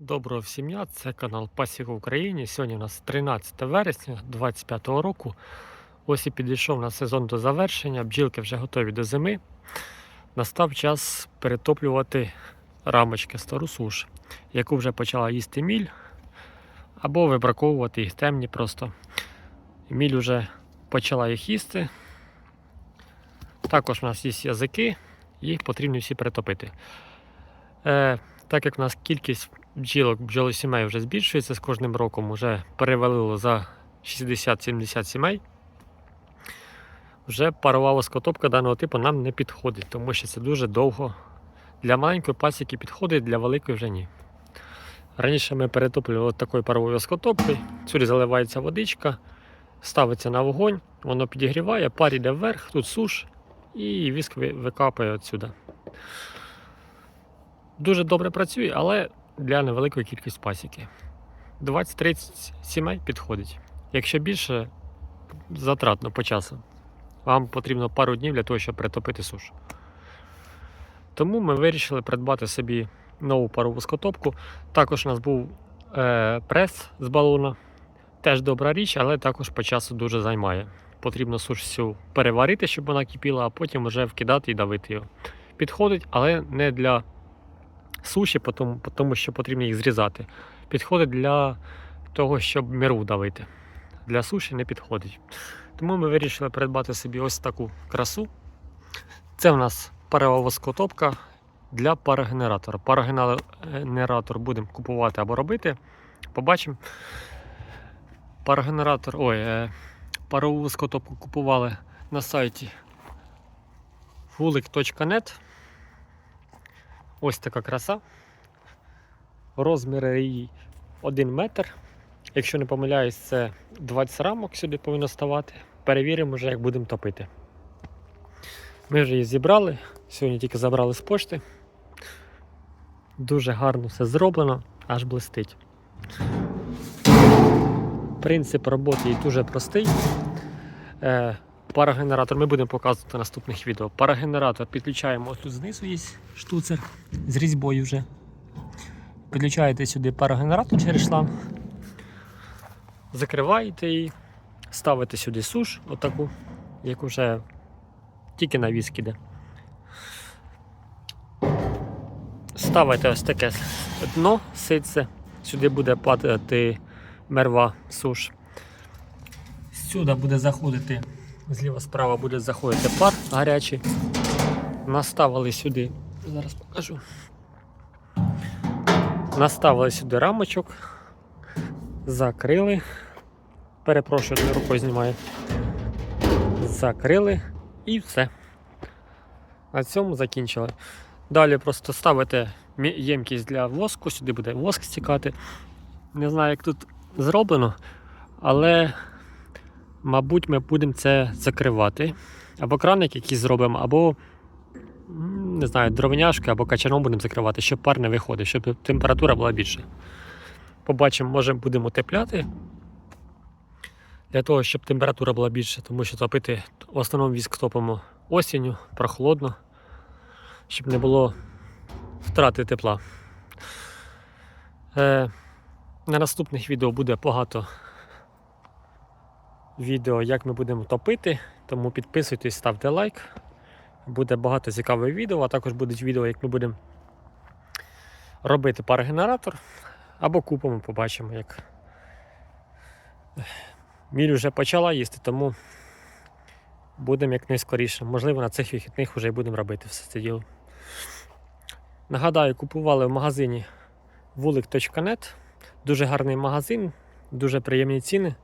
Доброго всім дня, це канал Пасіка в Україні. Сьогодні у нас 13 вересня 2025 року. Ось і підійшов на сезон до завершення, бджілки вже готові до зими. Настав час перетоплювати рамочки стару суш, яку вже почала їсти міль, або вибраковувати їх темні просто. Міль вже почала їх їсти. Також у нас є язики, їх потрібно всі перетопити. Е, так як у нас кількість бджілок, бджолосімей вже збільшується з кожним роком, вже перевалило за 60-70 сімей. Вже парова воскотопка даного типу нам не підходить, тому що це дуже довго. Для маленької пасіки підходить, для великої вже ні. Раніше ми перетоплювали такою паровою воскотопкою, сюди заливається водичка, ставиться на вогонь, воно підігріває, пар йде вверх, тут суш, і віск викапає отсюди. Дуже добре працює, але для невеликої кількості пасіки. 20-30 сімей підходить. Якщо більше, затратно по часу. Вам потрібно пару днів для того, щоб притопити суш. Тому ми вирішили придбати собі нову парову скотопку. Також у нас був е, прес з балона. Теж добра річ, але також по часу дуже займає. Потрібно суш всю переварити, щоб вона кипіла, а потім вже вкидати і давити його. Підходить, але не для суші, тому, що потрібно їх зрізати. Підходить для того, щоб міру давити. Для суші не підходить. Тому ми вирішили придбати собі ось таку красу. Це в нас парова воскотопка для парогенератора. Парогенератор будемо купувати або робити. Побачимо. Парогенератор, ой, е, парову воскотопку купували на сайті fulik.net. Ось така краса. Розміри її 1 метр. Якщо не помиляюсь, це 20 рамок сюди повинно ставати. Перевіримо вже, як будемо топити. Ми вже її зібрали. Сьогодні тільки забрали з пошти. Дуже гарно все зроблено, аж блистить. Принцип роботи дуже простий. Парогенератор ми будемо показувати в наступних відео. Парогенератор підключаємо ось тут знизу є штуцер з різьбою вже. Підключаєте сюди парогенератор через шланг, закриваєте її, ставите сюди суш, отаку, яку вже тільки на віск іде. Ставите ось таке дно ситце, сюди буде падати мерва суш. Сюди буде заходити, зліва справа буде заходити пар гарячий. Наставили сюди, зараз покажу. Наставили сюди рамочок, закрили. Перепрошую, одною рукою знімаю. Закрили і все. На цьому закінчили. Далі просто ставите ємкість для воску, сюди буде воск стікати. Не знаю, як тут зроблено, але мабуть, ми будемо це закривати. Або краник якийсь зробимо, або не знаю, дровиняшки або качаном будемо закривати, щоб пар не виходив, щоб температура була більша. Побачимо, може будемо утепляти. Для того, щоб температура була більша, тому що топити в основному віск топимо осінню, прохолодно, щоб не було втрати тепла. Е, на наступних відео буде багато відео, як ми будемо топити, тому підписуйтесь, ставте лайк. Буде багато цікавих відео, а також будуть відео, як ми будемо робити парогенератор або купимо, побачимо, як. Міль вже почала їсти, тому будемо якнайскоріше. Можливо, на цих вихідних вже й будемо робити все це діло. Нагадаю, купували в магазині wulik.net. Дуже гарний магазин, дуже приємні ціни.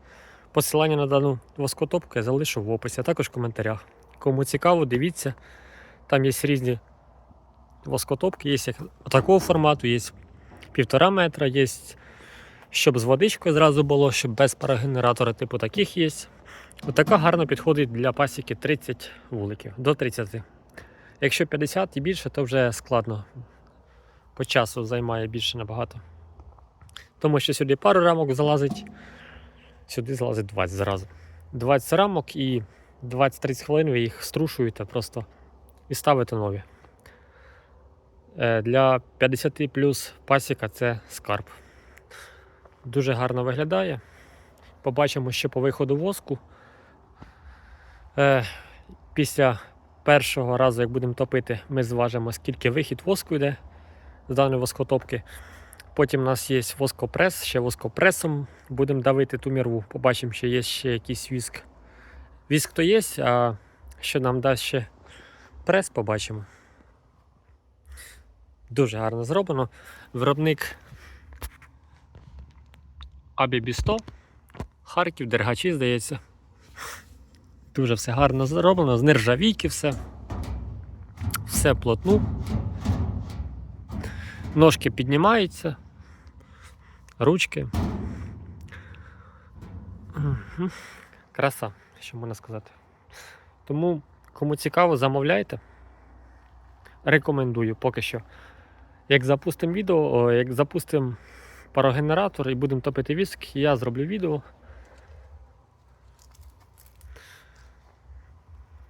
Посилання на дану воскотопку я залишу в описі, а також в коментарях. Кому цікаво, дивіться. Там є різні воскотопки, є такого формату, є півтора метра, є щоб з водичкою зразу було, щоб без парогенератора, типу таких є. Отака гарно підходить для пасіки 30 вуликів, до 30. Якщо 50 і більше, то вже складно. По часу займає більше набагато. Тому що сюди пару рамок залазить, сюди залазить 20 зразу. 20 рамок і 20-30 хвилин ви їх струшуєте просто і ставите нові. Е, Для 50 плюс пасіка це скарб. Дуже гарно виглядає. Побачимо ще по виходу воску. Е, Після першого разу, як будемо топити, ми зважимо, скільки вихід воску йде з даної воскотопки. Потім у нас є воскопрес, ще воскопресом будемо давити ту мірву. Побачимо, що є ще якийсь віск. Віск то є, а що нам дасть ще прес, побачимо. Дуже гарно зроблено. Виробник Абібі 100, Харків, Дергачі, здається. Дуже все гарно зроблено, з нержавійки все. Все плотну. Ножки піднімаються, ручки. Краса, що можна сказати. Тому, кому цікаво, замовляйте. Рекомендую поки що. Як запустимо відео, як запустимо парогенератор і будемо топити віск, я зроблю відео